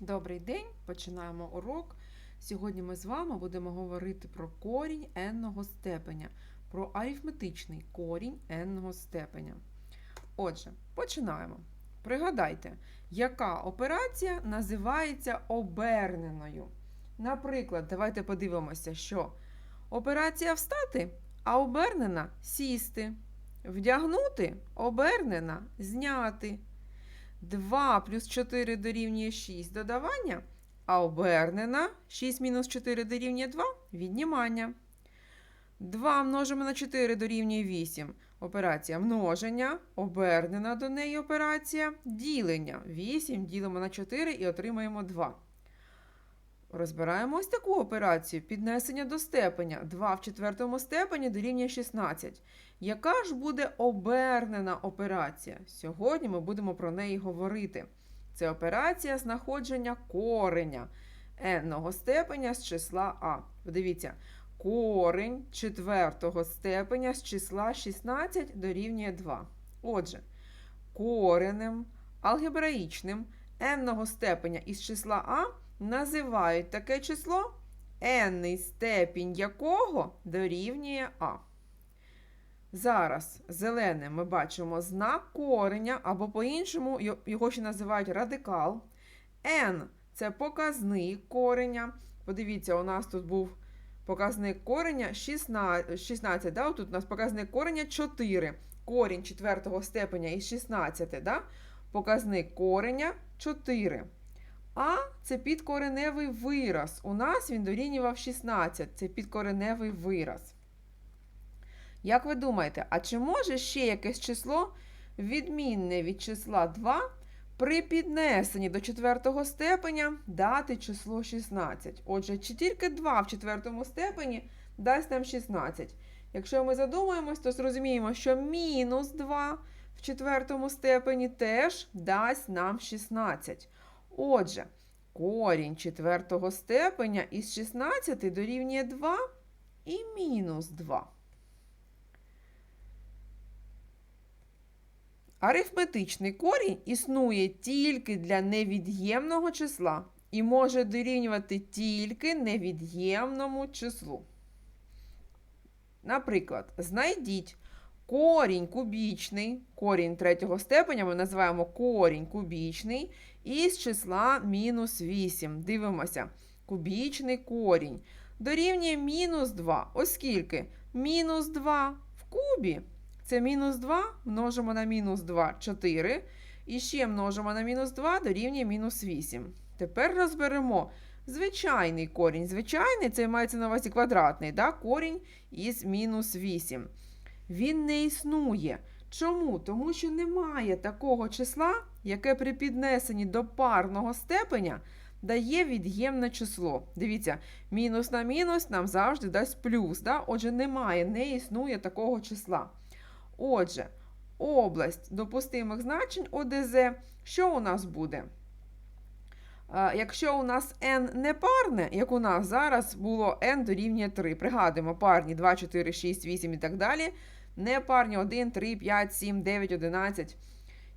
Добрий день, починаємо урок. Сьогодні ми з вами будемо говорити про корінь n-ного степеня, про арифметичний корінь n-ного степеня. Отже, починаємо. Пригадайте, яка операція називається оберненою. Наприклад, давайте подивимося, що операція встати, а обернена сісти. Вдягнути обернена зняти. 2 плюс 4 дорівнює 6 додавання, а обернена 6 мінус 4 дорівнює 2 віднімання. 2 множимо на 4 дорівнює 8. Операція множення, обернена до неї операція ділення. 8 ділимо на 4 і отримаємо 2. Розбираємо ось таку операцію піднесення до степеня. 2 в четвертому степені дорівнює 16. Яка ж буде обернена операція? Сьогодні ми будемо про неї говорити. Це операція знаходження кореня n-ного степеня з числа А. Подивіться, корень четвертого степеня з числа 16 дорівнює 2. Отже, коренем алгебраїчним n-ного степеня із числа А називають таке число, n степінь якого дорівнює А. Зараз зеленим ми бачимо знак кореня, або по-іншому його ще називають радикал. n це показник кореня. Подивіться, у нас тут був показник кореня 16, 16 да? Тут у нас показник кореня 4. Корінь четвертого степеня із 16, да? показник кореня 4. А це підкореневий вираз. У нас він дорівнював 16. Це підкореневий вираз. Як ви думаєте, а чи може ще якесь число відмінне від числа 2 при піднесенні до четвертого степеня дати число 16? Отже, чи тільки 2 в четвертому степені дасть нам 16? Якщо ми задумаємось, то зрозуміємо, що мінус 2 в четвертому степені теж дасть нам 16. Отже, корінь четвертого степеня із 16 дорівнює 2 і мінус 2. Арифметичний корінь існує тільки для невід'ємного числа і може дорівнювати тільки невід'ємному числу. Наприклад, знайдіть корінь кубічний, корінь третього степеня ми називаємо корінь кубічний із числа мінус 8. Дивимося, кубічний корінь дорівнює мінус 2, оскільки мінус 2 в кубі це мінус 2 множимо на мінус 2 4. І ще множимо на мінус 2 дорівнює мінус 8. Тепер розберемо звичайний корінь. Звичайний це мається на увазі квадратний, да? корінь із мінус 8. Він не існує. Чому? Тому що немає такого числа, яке при піднесенні до парного степеня дає від'ємне число. Дивіться, мінус на мінус нам завжди дасть плюс. Да? Отже, немає, не існує такого числа. Отже, область допустимих значень ОДЗ, що у нас буде? Е, Якщо у нас n не парне, як у нас зараз було n дорівнює 3. Пригадуємо, парні 2, 4, 6, 8 і так далі. Не парні 1, 3, 5, 7, 9, 11.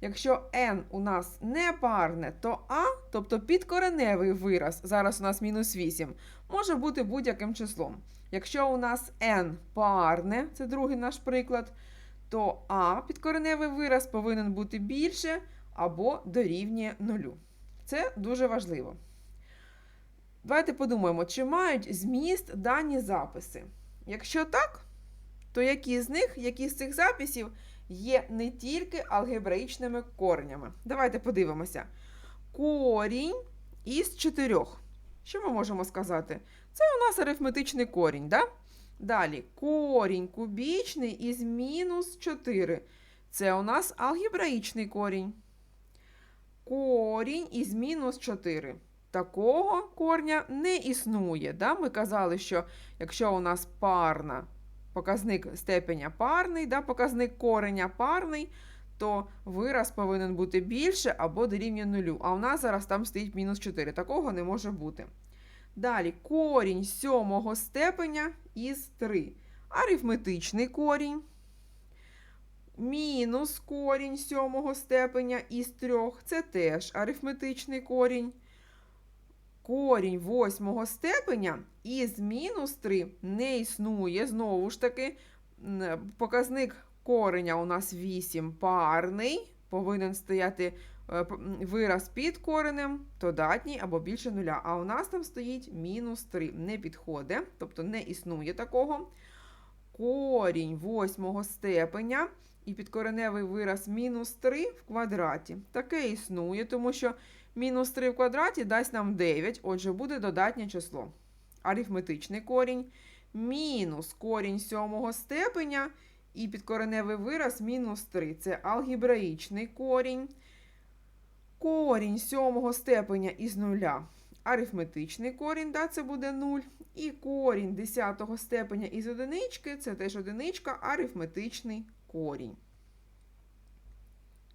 Якщо n у нас не парне, то а, тобто підкореневий вираз, зараз у нас мінус 8, може бути будь-яким числом. Якщо у нас n парне, це другий наш приклад, то а підкореневий вираз повинен бути більше або дорівнює нулю. Це дуже важливо. Давайте подумаємо, чи мають зміст дані записи. Якщо так, то які з них, які з цих записів є не тільки алгебраїчними коренями? Давайте подивимося. Корінь із чотирьох. Що ми можемо сказати? Це у нас арифметичний корінь, да? Далі корінь кубічний із мінус 4. Це у нас алгебраїчний корінь. Корінь із мінус 4. Такого корня не існує. Да? Ми казали, що якщо у нас парна, показник степеня парний, да? показник кореня парний, то вираз повинен бути більше або дорівнює нулю. А у нас зараз там стоїть мінус 4. Такого не може бути. Далі корінь сьомого степеня із 3. Арифметичний корінь. Мінус корінь сьомого степеня із 3. Це теж арифметичний корінь. корінь восьмого степеня із мінус 3 не існує. Знову ж таки, показник кореня у нас 8 парний, повинен стояти е, вираз під коренем, додатній або більше нуля. А у нас там стоїть мінус 3. Не підходить, тобто не існує такого. Корінь восьмого степеня і підкореневий вираз мінус 3 в квадраті. Таке існує, тому що мінус 3 в квадраті дасть нам 9, отже, буде додатнє число. Арифметичний корінь мінус корінь сьомого степеня і підкореневий вираз мінус 3. Це алгебраїчний корінь. Корінь сьомого степеня із нуля. Арифметичний корінь, да, це буде 0. І корінь десятого степеня із одинички, це теж одиничка, арифметичний корінь.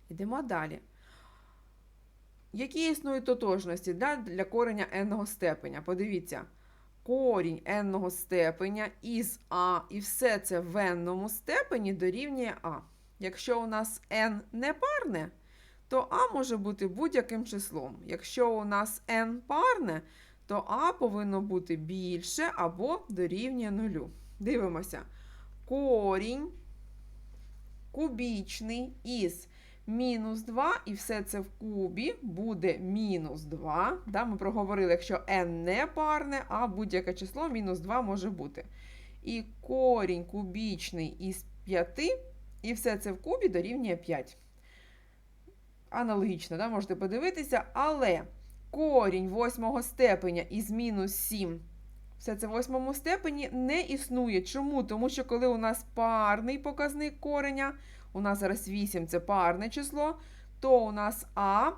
Йдемо далі. Які існують тотожності да, для кореня n степеня? Подивіться, корінь n степеня із а, і все це в n степені дорівнює а. Якщо у нас n не парне, то а може бути будь-яким числом. Якщо у нас n парне, то а повинно бути більше або дорівнює нулю. Дивимося. Корінь кубічний із мінус 2, і все це в кубі буде мінус 2. Да, ми проговорили, якщо n не парне, а будь-яке число мінус 2 може бути. І корінь кубічний із 5, і все це в кубі дорівнює 5. Аналогічно, да, можете подивитися, але корінь восьмого степеня із мінус 7, все це в восьмому степені не існує. Чому? Тому що коли у нас парний показник кореня, у нас зараз 8 це парне число, то у нас А,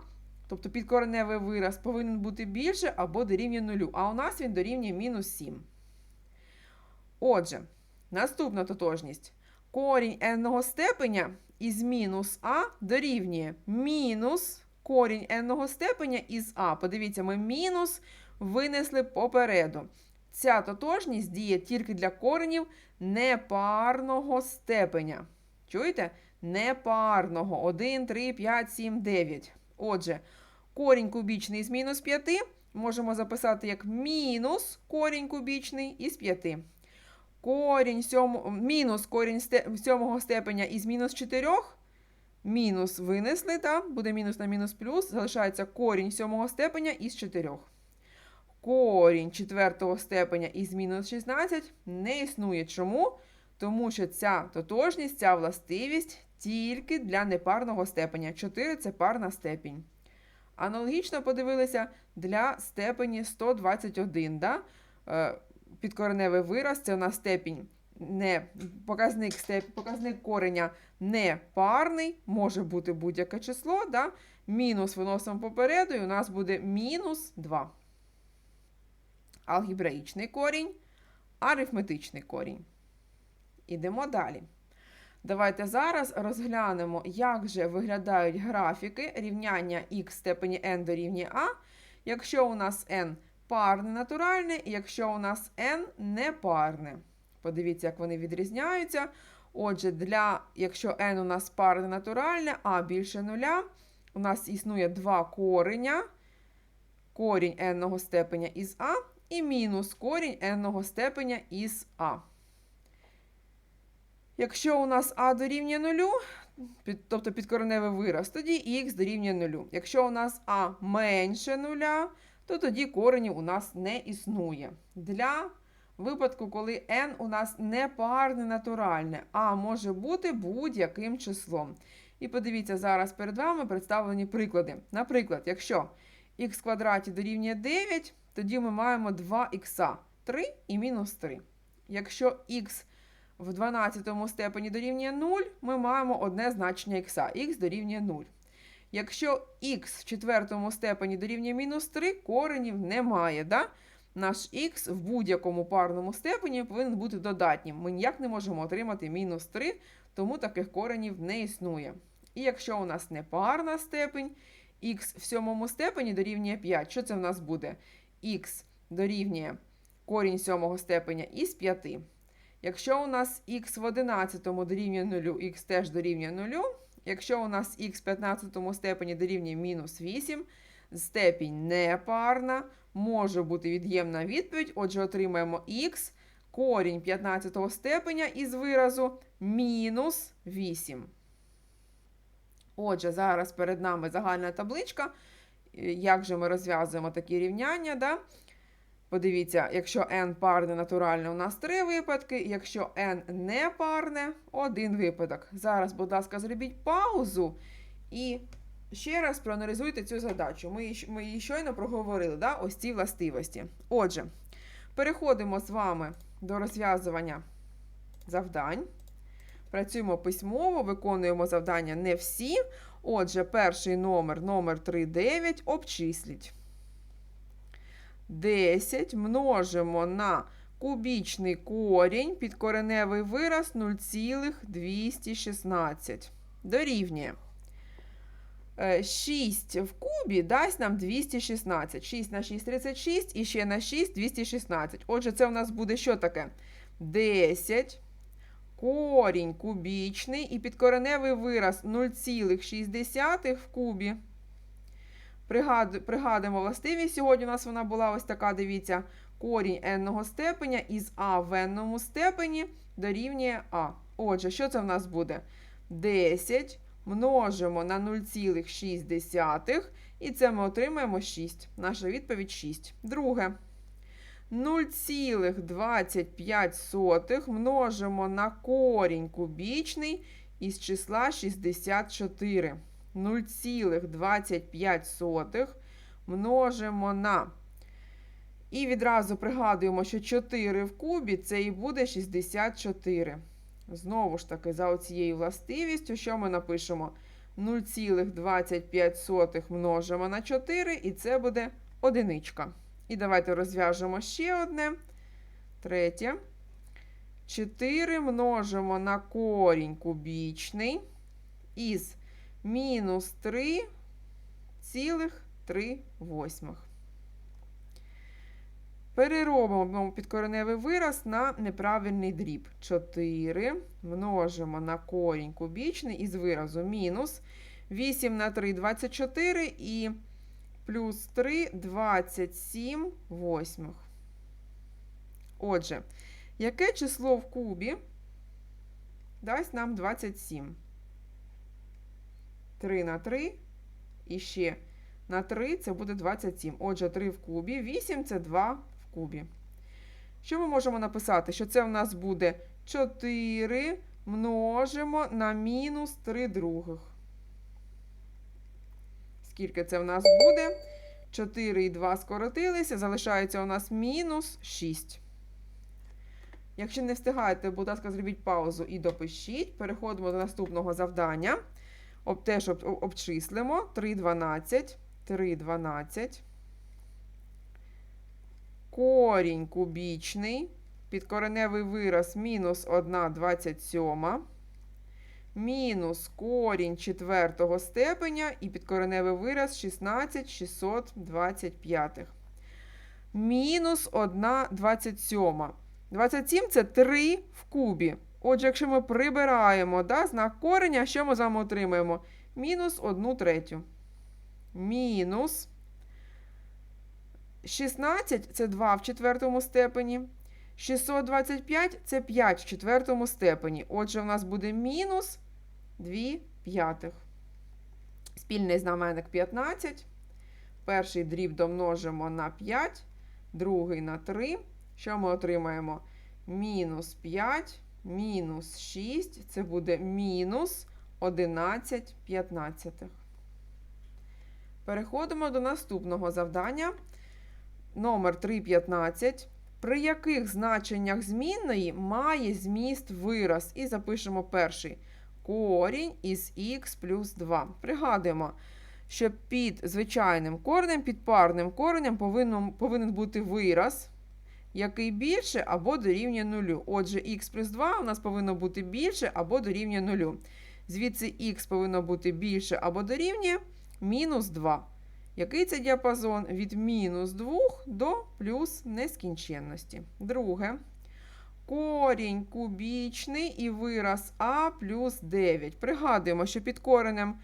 тобто підкореневий вираз, повинен бути більше або дорівнює нулю, а у нас він дорівнює мінус 7. Отже, наступна тотожність. Корінь n степеня із мінус А дорівнює мінус корінь n степеня із А. Подивіться, ми мінус винесли попереду. Ця тотожність діє тільки для коренів непарного степеня. Чуєте? Непарного. 1, 3, 5, 7, 9. Отже, корінь кубічний з мінус 5 можемо записати як мінус корінь кубічний із 5. Корінь сьому, мінус корінь сьомого степеня із мінус 4. Мінус винесли, так? буде мінус на мінус плюс. Залишається корінь сьомого степеня із 4. Корінь четвертого степеня із мінус 16 не існує. Чому? Тому що ця тотожність, ця властивість тільки для непарного степеня. 4 це парна степінь. Аналогічно подивилися для степені 121. Да? Е, Підкореневий вираз це у нас степінь не показник, степ, показник кореня не парний, може бути будь-яке число. Да? Мінус виносимо попереду, і у нас буде мінус 2. Алгебраїчний корінь, арифметичний корінь. Ідемо далі. Давайте зараз розглянемо, як же виглядають графіки рівняння х степені n дорівнює a, якщо у нас n парне натуральне, і якщо у нас n непарне. Подивіться, як вони відрізняються. Отже, для, якщо n у нас парне натуральне, а більше нуля, у нас існує два кореня. Корінь n степеня із а і мінус корінь n степеня із а. Якщо у нас а дорівнює нулю, під, тобто підкореневий вираз, тоді х дорівнює нулю. Якщо у нас а менше нуля, то тоді коренів у нас не існує. Для випадку, коли n у нас не парне натуральне, а може бути будь-яким числом. І подивіться, зараз перед вами представлені приклади. Наприклад, якщо х квадраті дорівнює 9, тоді ми маємо 2х, 3 і мінус 3. Якщо х в 12 степені дорівнює 0, ми маємо одне значення х, х дорівнює 0. Якщо х в четвертому степені дорівнює мінус 3, коренів немає. Да? Наш х в будь-якому парному степені повинен бути додатнім. Ми ніяк не можемо отримати мінус 3, тому таких коренів не існує. І якщо у нас не парна степень, х в сьомому степені дорівнює 5. Що це в нас буде? Х дорівнює корінь сьомого степеня із 5. Якщо у нас х в 11 дорівнює 0, х теж дорівнює 0. Якщо у нас х в 15 степені дорівнює мінус 8, степінь непарна, може бути від'ємна відповідь. Отже, отримаємо х, корінь 15 степеня із виразу мінус 8. Отже, зараз перед нами загальна табличка. Як же ми розв'язуємо такі рівняння? Да? Подивіться, якщо n парне натуральне, у нас три випадки, якщо n не парне, один випадок. Зараз, будь ласка, зробіть паузу і ще раз проаналізуйте цю задачу. Ми, її ми її щойно проговорили, да? ось ці властивості. Отже, переходимо з вами до розв'язування завдань. Працюємо письмово, виконуємо завдання не всі. Отже, перший номер, номер 3,9, обчисліть. 10 множимо на кубічний корінь, підкореневий вираз 0,216. Дорівнює. Е, 6 в кубі дасть нам 216. 6 на 6 – 36 і ще на 6 – 216. Отже, це у нас буде що таке? 10 корінь кубічний і підкореневий вираз 0,6 в кубі. Пригаду- Пригадуємо властивість. Сьогодні у нас вона була ось така, дивіться, корінь n степеня із а в n степені дорівнює а. Отже, що це в нас буде? 10 множимо на 0,6 і це ми отримаємо 6. Наша відповідь 6. Друге. 0,25 множимо на корінь кубічний із числа 64. 0,25 множимо на. І відразу пригадуємо, що 4 в кубі це і буде 64. Знову ж таки, за оцією властивістю, що ми напишемо? 0,25 множимо на 4, і це буде одиничка. І давайте розв'яжемо ще одне. Третє. 4 множимо на корінь кубічний із мінус 3 цілих 3 восьмих. Переробимо підкореневий вираз на неправильний дріб. 4 множимо на корінь кубічний із виразу мінус 8 на 3 – 24 і плюс 3 – 27 восьмих. Отже, яке число в кубі дасть нам 27? 3 на 3 і ще на 3 це буде 27. Отже, 3 в кубі, 8 це 2 в кубі. Що ми можемо написати? Що це в нас буде 4 множимо на мінус 3 других. Скільки це в нас буде? 4 і 2 скоротилися, залишається у нас мінус 6. Якщо не встигаєте, будь ласка, зробіть паузу і допишіть. Переходимо до наступного завдання. Об, теж об, об- обчислимо 3, 12, 3, 12. Корінь кубічний. Підкореневий вираз мінус 1 27. Мінус корінь четвертого степеня і підкореневий вираз 16 625. Мінус 1 27. 27 це 3 в кубі. Отже, якщо ми прибираємо да, знак кореня, що ми з вами отримаємо? Мінус 1 третю. Мінус 16 це 2 в четвертому степені. 625 це 5 в четвертому степені. Отже, у нас буде мінус 2 п'ятих. Спільний знаменник 15. Перший дріб домножимо на 5, другий на 3. Що ми отримаємо? Мінус 5, мінус 6. Це буде мінус 11 п'ятнадцятих. Переходимо до наступного завдання. Номер 315. При яких значеннях змінної має зміст вираз? І запишемо перший. Корінь із х плюс 2. Пригадуємо, що під звичайним коренем, під парним коренем повинен, повинен бути вираз, який більше або дорівнює нулю. Отже, х плюс 2 у нас повинно бути більше або дорівнює нулю. Звідси х повинно бути більше або дорівнює мінус 2. Який це діапазон? Від мінус 2 до плюс нескінченності. Друге. Корінь кубічний і вираз а плюс 9. Пригадуємо, що під коренем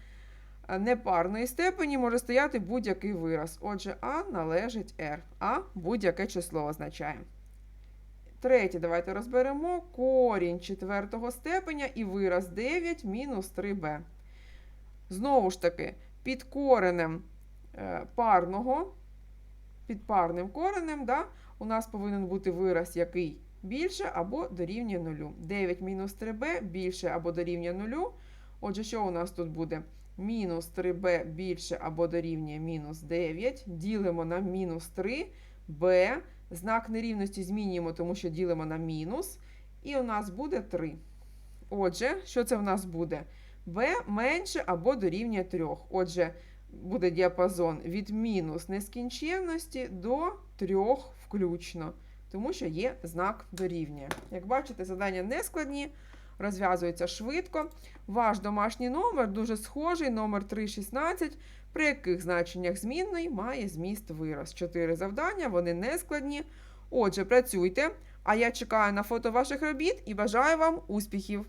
е, непарної степені може стояти будь-який вираз. Отже, А належить R. А будь-яке число означає. Третє, давайте розберемо корінь четвертого степеня і вираз 9 мінус 3b. Знову ж таки, під коренем е, парного, під парним коренем, да, у нас повинен бути вираз, який більше або дорівнює 0. 9 мінус 3b більше або дорівнює 0. Отже, що у нас тут буде? Мінус 3b більше або дорівнює мінус 9. Ділимо на мінус 3. b. Знак нерівності змінюємо, тому що ділимо на мінус. І у нас буде 3. Отже, що це в нас буде? b менше або дорівнює 3. Отже, буде діапазон від мінус нескінченності до 3 включно, тому що є знак дорівнює. Як бачите, завдання не складні, розв'язуються швидко. Ваш домашній номер дуже схожий, номер 316, при яких значеннях змінний має зміст вираз. Чотири завдання, вони не складні. Отже, працюйте. А я чекаю на фото ваших робіт і бажаю вам успіхів!